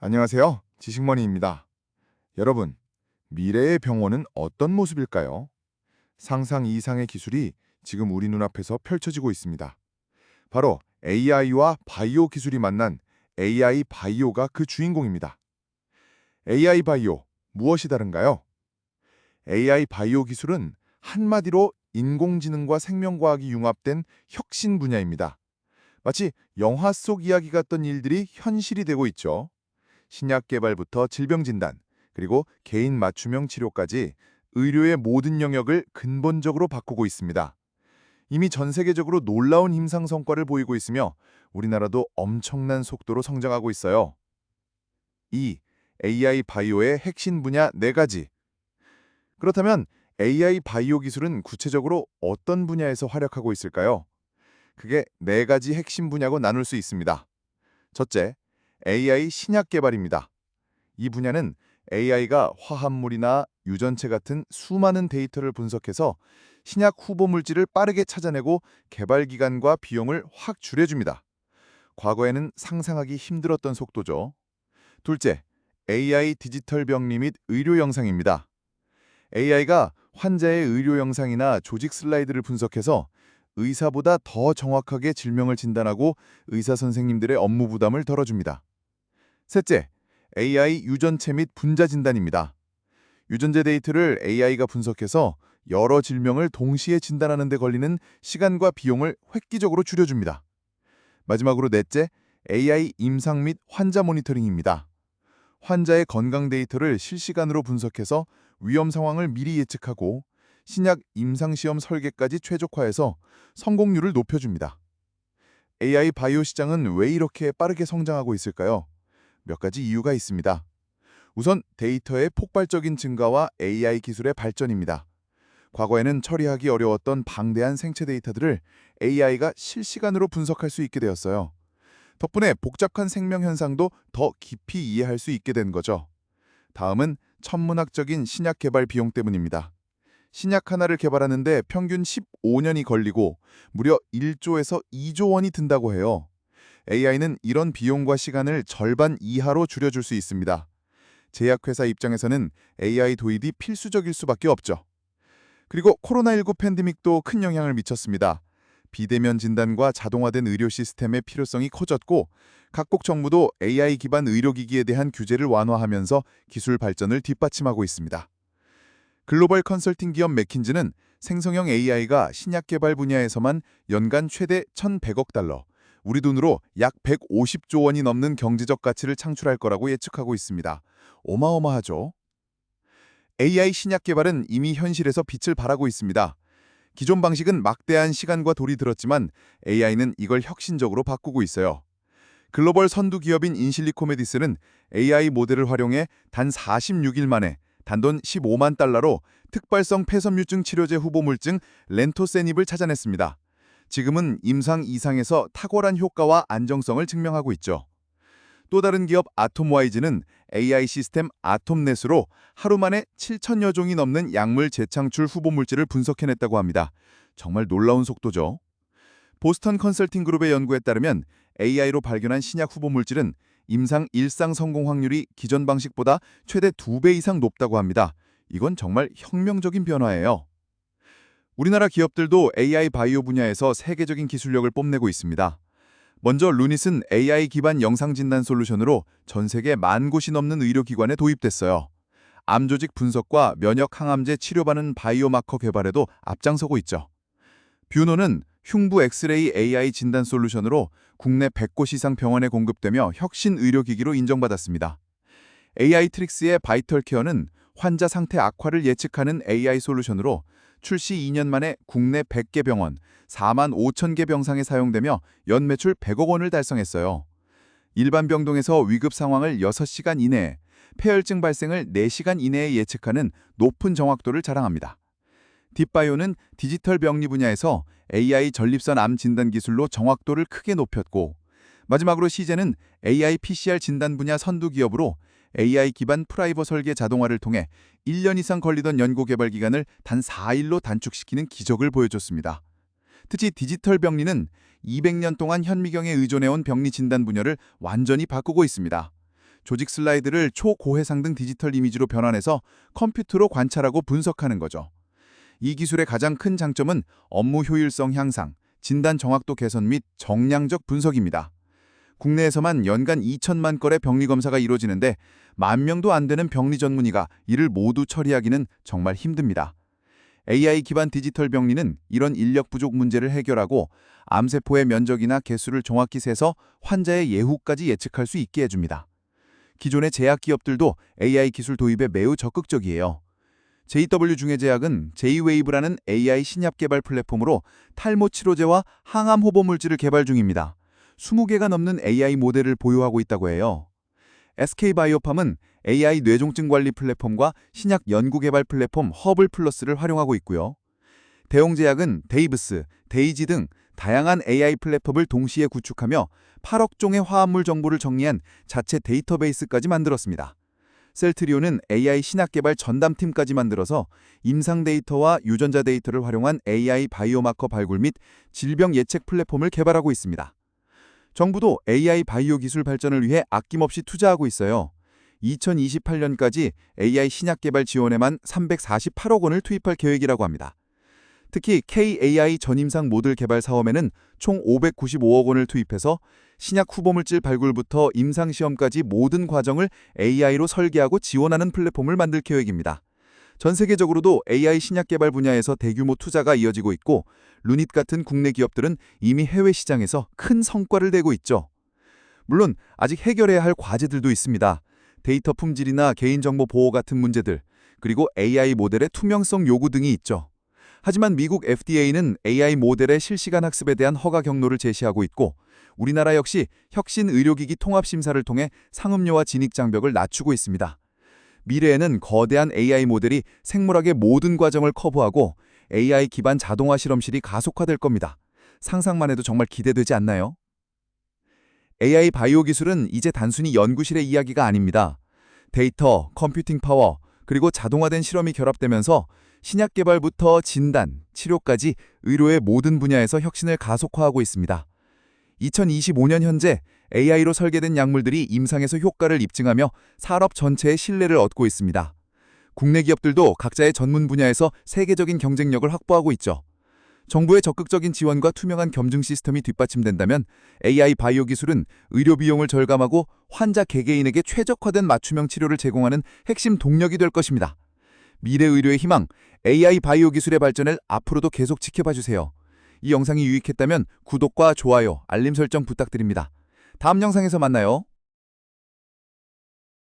안녕하세요. 지식머니입니다. 여러분, 미래의 병원은 어떤 모습일까요? 상상 이상의 기술이 지금 우리 눈앞에서 펼쳐지고 있습니다. 바로 AI와 바이오 기술이 만난 AI 바이오가 그 주인공입니다. AI 바이오, 무엇이 다른가요? AI 바이오 기술은 한마디로 인공지능과 생명과학이 융합된 혁신 분야입니다. 마치 영화 속 이야기 같던 일들이 현실이 되고 있죠. 신약 개발부터 질병 진단, 그리고 개인 맞춤형 치료까지 의료의 모든 영역을 근본적으로 바꾸고 있습니다. 이미 전 세계적으로 놀라운 임상 성과를 보이고 있으며 우리나라도 엄청난 속도로 성장하고 있어요. 2. AI 바이오의 핵심 분야 4가지. 그렇다면 AI 바이오 기술은 구체적으로 어떤 분야에서 활약하고 있을까요? 그게 4가지 핵심 분야고 나눌 수 있습니다. 첫째, AI 신약 개발입니다. 이 분야는 AI가 화합물이나 유전체 같은 수많은 데이터를 분석해서 신약 후보 물질을 빠르게 찾아내고 개발 기간과 비용을 확 줄여줍니다. 과거에는 상상하기 힘들었던 속도죠. 둘째, AI 디지털 병리 및 의료 영상입니다. AI가 환자의 의료 영상이나 조직 슬라이드를 분석해서 의사보다 더 정확하게 질병을 진단하고 의사 선생님들의 업무 부담을 덜어줍니다. 셋째, AI 유전체 및 분자 진단입니다. 유전자 데이터를 AI가 분석해서 여러 질병을 동시에 진단하는 데 걸리는 시간과 비용을 획기적으로 줄여줍니다. 마지막으로 넷째, AI 임상 및 환자 모니터링입니다. 환자의 건강 데이터를 실시간으로 분석해서 위험 상황을 미리 예측하고 신약 임상시험 설계까지 최적화해서 성공률을 높여줍니다. AI 바이오 시장은 왜 이렇게 빠르게 성장하고 있을까요? 몇 가지 이유가 있습니다. 우선 데이터의 폭발적인 증가와 AI 기술의 발전입니다. 과거에는 처리하기 어려웠던 방대한 생체 데이터들을 AI가 실시간으로 분석할 수 있게 되었어요. 덕분에 복잡한 생명 현상도 더 깊이 이해할 수 있게 된 거죠. 다음은 천문학적인 신약 개발 비용 때문입니다. 신약 하나를 개발하는데 평균 15년이 걸리고 무려 1조에서 2조 원이 든다고 해요. AI는 이런 비용과 시간을 절반 이하로 줄여줄 수 있습니다. 제약회사 입장에서는 AI 도입이 필수적일 수밖에 없죠. 그리고 코로나19 팬데믹도 큰 영향을 미쳤습니다. 비대면 진단과 자동화된 의료 시스템의 필요성이 커졌고 각국 정부도 AI 기반 의료기기에 대한 규제를 완화하면서 기술 발전을 뒷받침하고 있습니다. 글로벌 컨설팅 기업 맥킨즈는 생성형 AI가 신약 개발 분야에서만 연간 최대 1,100억 달러, 우리 돈으로 약 150조 원이 넘는 경제적 가치를 창출할 거라고 예측하고 있습니다. 어마어마하죠? AI 신약 개발은 이미 현실에서 빛을 발하고 있습니다. 기존 방식은 막대한 시간과 돌이 들었지만 AI는 이걸 혁신적으로 바꾸고 있어요. 글로벌 선두 기업인 인실리코메디스는 AI 모델을 활용해 단 46일 만에 단돈 15만 달러로 특발성 폐섬유증 치료제 후보 물증 렌토세닙을 찾아냈습니다. 지금은 임상 이상에서 탁월한 효과와 안정성을 증명하고 있죠. 또 다른 기업 아톰와이즈는 AI 시스템 아톰넷으로 하루 만에 7천여 종이 넘는 약물 재창출 후보 물질을 분석해냈다고 합니다. 정말 놀라운 속도죠. 보스턴 컨설팅 그룹의 연구에 따르면 AI로 발견한 신약 후보 물질은 임상 일상 성공 확률이 기존 방식보다 최대 2배 이상 높다고 합니다. 이건 정말 혁명적인 변화예요. 우리나라 기업들도 AI 바이오 분야에서 세계적인 기술력을 뽐내고 있습니다. 먼저 루닛은 AI 기반 영상 진단 솔루션으로 전 세계 만 곳이 넘는 의료기관에 도입됐어요. 암 조직 분석과 면역 항암제 치료받는 바이오마커 개발에도 앞장서고 있죠. 뷰노는 흉부 엑스레이 AI 진단 솔루션으로 국내 100곳 이상 병원에 공급되며 혁신 의료기기로 인정받았습니다. AI 트릭스의 바이털 케어는 환자 상태 악화를 예측하는 AI 솔루션으로 출시 2년 만에 국내 100개 병원, 4만 5천 개 병상에 사용되며 연 매출 100억 원을 달성했어요. 일반 병동에서 위급 상황을 6시간 이내에, 폐혈증 발생을 4시간 이내에 예측하는 높은 정확도를 자랑합니다. 딥바이오는 디지털 병리 분야에서 AI 전립선 암 진단 기술로 정확도를 크게 높였고 마지막으로 시제는 AI PCR 진단 분야 선두 기업으로 AI 기반 프라이버 설계 자동화를 통해 1년 이상 걸리던 연구 개발 기간을 단 4일로 단축시키는 기적을 보여줬습니다. 특히 디지털 병리는 200년 동안 현미경에 의존해온 병리 진단 분야를 완전히 바꾸고 있습니다. 조직 슬라이드를 초고해상 등 디지털 이미지로 변환해서 컴퓨터로 관찰하고 분석하는 거죠. 이 기술의 가장 큰 장점은 업무 효율성 향상, 진단 정확도 개선 및 정량적 분석입니다. 국내에서만 연간 2천만 건의 병리 검사가 이루어지는데 만 명도 안 되는 병리 전문의가 이를 모두 처리하기는 정말 힘듭니다. AI 기반 디지털 병리는 이런 인력 부족 문제를 해결하고 암세포의 면적이나 개수를 정확히 세서 환자의 예후까지 예측할 수 있게 해줍니다. 기존의 제약 기업들도 AI 기술 도입에 매우 적극적이에요. JW 중해제약은 J-Wave라는 AI 신약 개발 플랫폼으로 탈모 치료제와 항암 호보 물질을 개발 중입니다. 20개가 넘는 AI 모델을 보유하고 있다고 해요. SK바이오팜은 AI 뇌종증 관리 플랫폼과 신약 연구 개발 플랫폼 허블 플러스를 활용하고 있고요. 대웅제약은 데이브스, 데이지 등 다양한 AI 플랫폼을 동시에 구축하며 8억 종의 화합물 정보를 정리한 자체 데이터베이스까지 만들었습니다. 셀트리온은 AI 신약 개발 전담팀까지 만들어서 임상 데이터와 유전자 데이터를 활용한 AI 바이오마커 발굴 및 질병 예측 플랫폼을 개발하고 있습니다. 정부도 AI 바이오 기술 발전을 위해 아낌없이 투자하고 있어요. 2028년까지 AI 신약 개발 지원에만 348억 원을 투입할 계획이라고 합니다. 특히 KAI 전임상 모듈 개발 사업에는 총 595억 원을 투입해서 신약 후보물질 발굴부터 임상 시험까지 모든 과정을 AI로 설계하고 지원하는 플랫폼을 만들 계획입니다. 전 세계적으로도 AI 신약 개발 분야에서 대규모 투자가 이어지고 있고 루닛 같은 국내 기업들은 이미 해외 시장에서 큰 성과를 내고 있죠. 물론 아직 해결해야 할 과제들도 있습니다. 데이터 품질이나 개인정보 보호 같은 문제들, 그리고 AI 모델의 투명성 요구 등이 있죠. 하지만 미국 FDA는 AI 모델의 실시간 학습에 대한 허가 경로를 제시하고 있고 우리나라 역시 혁신 의료기기 통합 심사를 통해 상음료와 진입 장벽을 낮추고 있습니다. 미래에는 거대한 AI 모델이 생물학의 모든 과정을 커버하고 AI 기반 자동화 실험실이 가속화될 겁니다. 상상만 해도 정말 기대되지 않나요? AI 바이오 기술은 이제 단순히 연구실의 이야기가 아닙니다. 데이터, 컴퓨팅 파워, 그리고 자동화된 실험이 결합되면서 신약 개발부터 진단, 치료까지 의료의 모든 분야에서 혁신을 가속화하고 있습니다. 2025년 현재 AI로 설계된 약물들이 임상에서 효과를 입증하며 산업 전체의 신뢰를 얻고 있습니다. 국내 기업들도 각자의 전문 분야에서 세계적인 경쟁력을 확보하고 있죠. 정부의 적극적인 지원과 투명한 겸증 시스템이 뒷받침된다면 AI 바이오 기술은 의료 비용을 절감하고 환자 개개인에게 최적화된 맞춤형 치료를 제공하는 핵심 동력이 될 것입니다. 미래 의료의 희망, AI 바이오 기술의 발전을 앞으로도 계속 지켜봐 주세요. 이 영상이 유익했다면 구독과 좋아요, 알림 설정 부탁드립니다. 다음 영상에서 만나요.